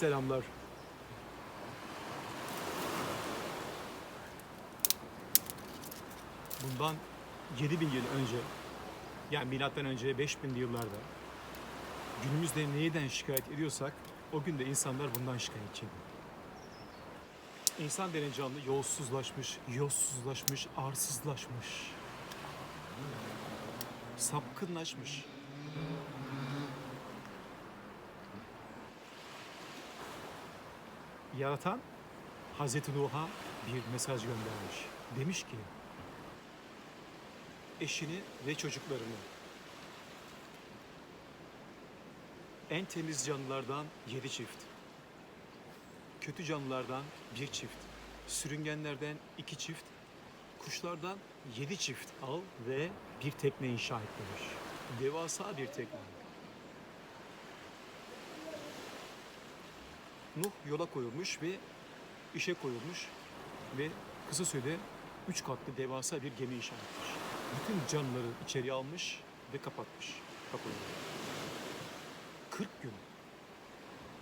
selamlar. Bundan 7000 yıl önce yani milattan önce 5000 yıllarda günümüzde neyden şikayet ediyorsak o gün de insanlar bundan şikayetçiydi. İnsan denen canlı yolsuzlaşmış, yolsuzlaşmış, arsızlaşmış. Sapkınlaşmış. Yaratan Hazreti Nuh'a bir mesaj göndermiş. Demiş ki eşini ve çocuklarını en temiz canlılardan yedi çift, kötü canlılardan bir çift, sürüngenlerden iki çift, kuşlardan yedi çift al ve bir tekne inşa et demiş. Devasa bir tekne. Nuh yola koyulmuş ve işe koyulmuş ve kısa sürede üç katlı devasa bir gemi inşa etmiş. Bütün canlıları içeriye almış ve kapatmış kapıları. 40 gün,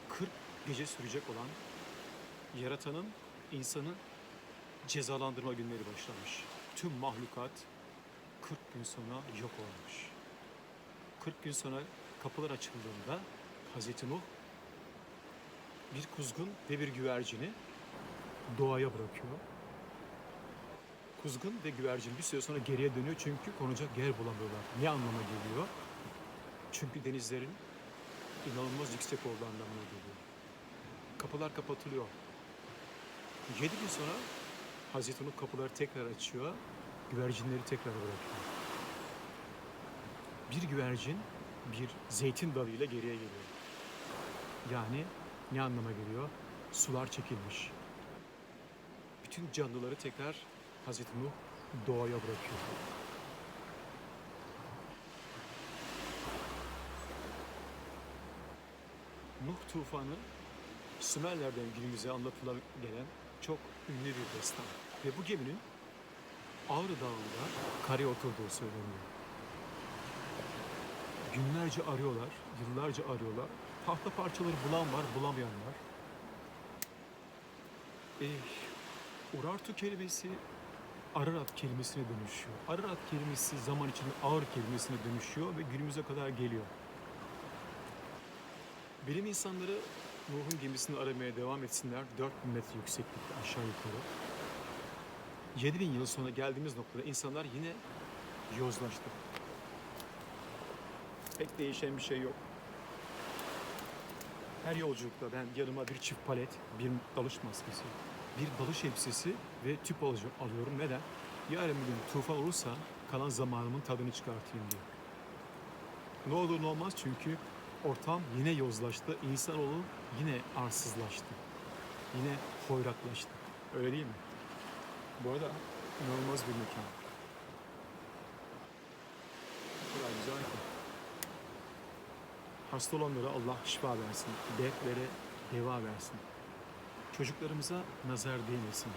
40 gece sürecek olan yaratanın insanı cezalandırma günleri başlamış. Tüm mahlukat 40 gün sonra yok olmuş. 40 gün sonra kapılar açıldığında Hazreti Nuh bir kuzgun ve bir güvercini doğaya bırakıyor. Kuzgun ve güvercin bir süre sonra geriye dönüyor çünkü konacak yer bulamıyorlar. Ne anlama geliyor? Çünkü denizlerin inanılmaz yüksek olduğu anlamına geliyor. Kapılar kapatılıyor. Yedi gün sonra Hazreti Nuh kapıları tekrar açıyor, güvercinleri tekrar bırakıyor. Bir güvercin bir zeytin dalıyla geriye geliyor. Yani ne anlama geliyor? Sular çekilmiş. Bütün canlıları tekrar Hazreti Nuh doğaya bırakıyor. Nuh tufanı Sümerlerden günümüze anlatılan gelen çok ünlü bir destan. Ve bu geminin Ağrı Dağı'nda karaya oturduğu söyleniyor. Günlerce arıyorlar, yıllarca arıyorlar. Tahta parçaları bulan var, bulamayan var. Eh, Urartu kelimesi Ararat kelimesine dönüşüyor. Ararat kelimesi zaman içinde ağır kelimesine dönüşüyor ve günümüze kadar geliyor. Bilim insanları Nuh'un gemisini aramaya devam etsinler. 4000 metre yükseklikte aşağı yukarı. 7000 yıl sonra geldiğimiz noktada insanlar yine yozlaştı. Pek değişen bir şey yok. Her yolculukta ben yanıma bir çift palet, bir dalış maskesi, bir dalış elbisesi ve tüp alıcı- alıyorum. Neden? Yarın bir gün tufan olursa kalan zamanımın tadını çıkartayım diye. Ne olur ne olmaz çünkü ortam yine yozlaştı. İnsanoğlu yine arsızlaştı. Yine hoyratlaştı. Öyle değil mi? Bu arada inanılmaz bir mekan. O kadar güzel ki. Hasta olanlara Allah şifa versin. Dertlere deva versin. Çocuklarımıza nazar değmesin.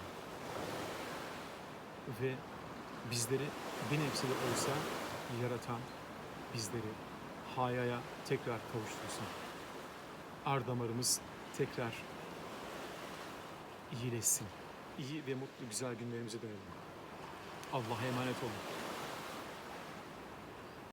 Ve bizleri bir nebze de olsa yaratan bizleri hayaya tekrar kavuştursun. Ar damarımız tekrar iyileşsin. İyi ve mutlu güzel günlerimize dönelim. Allah'a emanet olun.